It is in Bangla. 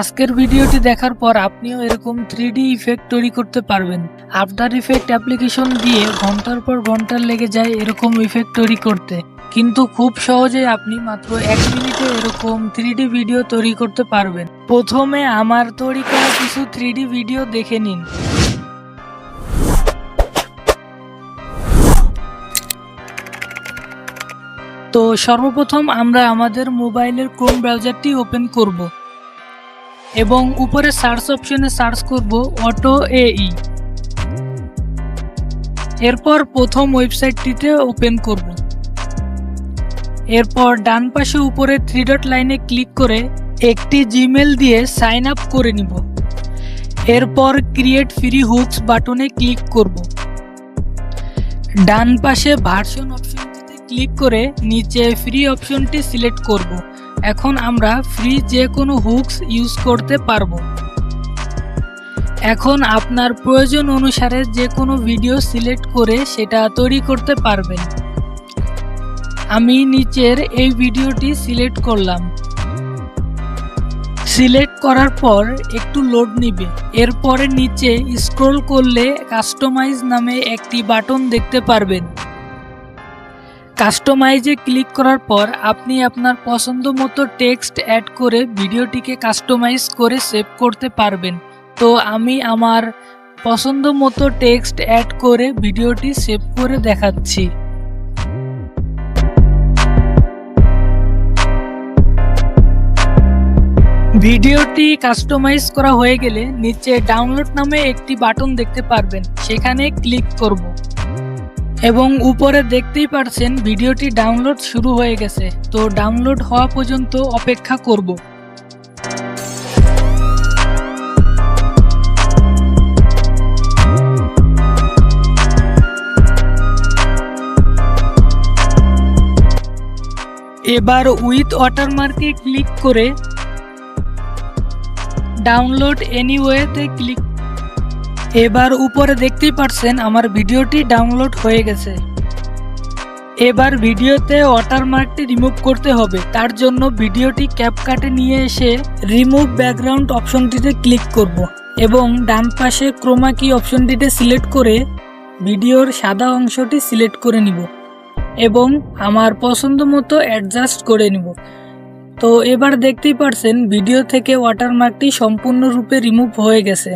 আজকের ভিডিওটি দেখার পর আপনিও এরকম থ্রি ইফেক্ট তৈরি করতে পারবেন। আফটার ইফেক্ট অ্যাপ্লিকেশন দিয়ে ঘণ্টার পর ঘণ্টা লেগে যায় এরকম ইফেক্ট তৈরি করতে। কিন্তু খুব সহজে আপনি মাত্র এক মিনিটে এরকম থ্রি ভিডিও তৈরি করতে পারবেন। প্রথমে আমার তৈরি করা কিছু থ্রি ভিডিও দেখে নিন। তো সর্বপ্রথম আমরা আমাদের মোবাইলের ক্রোম ব্রাউজারটি ওপেন করব। এবং উপরে সার্চ অপশনে সার্চ করব অটো এই এরপর প্রথম ওয়েবসাইটটিতে ওপেন করব। এরপর ডান পাশে উপরে থ্রি ডট লাইনে ক্লিক করে একটি জিমেল দিয়ে সাইন আপ করে নিব। এরপর ক্রিয়েট ফ্রি হুকস বাটনে ক্লিক করব। ডান পাশে ভার্সন অপশনটিতে ক্লিক করে নিচে ফ্রি অপশনটি সিলেক্ট করব। এখন আমরা ফ্রি যে কোনো হুকস ইউজ করতে পারব। এখন আপনার প্রয়োজন অনুসারে যে কোনো ভিডিও সিলেক্ট করে সেটা তৈরি করতে পারবেন। আমি নিচের এই ভিডিওটি সিলেক্ট করলাম। সিলেক্ট করার পর একটু লোড নিবে। এরপরে নিচে স্ক্রোল করলে কাস্টমাইজ নামে একটি বাটন দেখতে পারবেন। কাস্টমাইজে ক্লিক করার পর আপনি আপনার পছন্দ মতো টেক্সট অ্যাড করে ভিডিওটিকে কাস্টমাইজ করে সেভ করতে পারবেন। তো আমি আমার পছন্দ মতো টেক্সট অ্যাড করে ভিডিওটি সেভ করে দেখাচ্ছি। ভিডিওটি কাস্টমাইজ করা হয়ে গেলে নিচে ডাউনলোড নামে একটি বাটন দেখতে পারবেন। সেখানে ক্লিক করব। এবং উপরে দেখতেই পারছেন ভিডিওটি ডাউনলোড শুরু হয়ে গেছে। তো ডাউনলোড হওয়া পর্যন্ত অপেক্ষা করব। এবার উইথ ওয়াটারমার্কে ক্লিক করে ডাউনলোড এনিওয়েতে ক্লিক এবার উপরে দেখতেই পারছেন আমার ভিডিওটি ডাউনলোড হয়ে গেছে। এবার ভিডিওতে ওয়াটারমার্কটি রিমুভ করতে হবে। তার জন্য ভিডিওটি ক্যাপকাটে নিয়ে এসে রিমুভ ব্যাকগ্রাউন্ড অপশনটিতে ক্লিক করব এবং ডান পাশে ক্রোমা কি অপশনটিতে সিলেক্ট করে ভিডিওর সাদা অংশটি সিলেক্ট করে নিব এবং আমার পছন্দ মতো অ্যাডজাস্ট করে নিব। তো এবার দেখতেই পারছেন ভিডিও থেকে ওয়াটারমার্কটি সম্পূর্ণরূপে রিমুভ হয়ে গেছে।